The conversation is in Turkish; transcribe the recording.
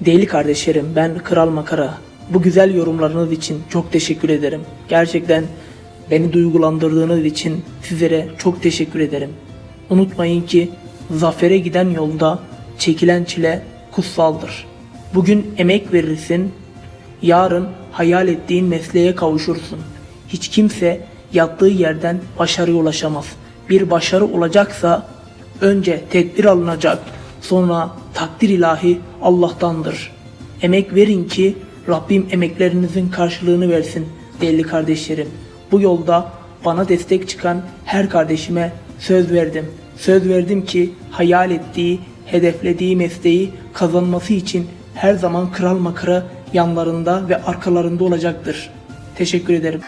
Değerli kardeşlerim ben Kral Makara. Bu güzel yorumlarınız için çok teşekkür ederim. Gerçekten beni duygulandırdığınız için sizlere çok teşekkür ederim. Unutmayın ki zafere giden yolda çekilen çile kutsaldır. Bugün emek verirsin, yarın hayal ettiğin mesleğe kavuşursun. Hiç kimse yattığı yerden başarıya ulaşamaz. Bir başarı olacaksa önce tedbir alınacak, sonra takdir ilahi Allah'tandır. Emek verin ki Rabbim emeklerinizin karşılığını versin değerli kardeşlerim. Bu yolda bana destek çıkan her kardeşime söz verdim. Söz verdim ki hayal ettiği, hedeflediği mesleği kazanması için her zaman kral makara yanlarında ve arkalarında olacaktır. Teşekkür ederim.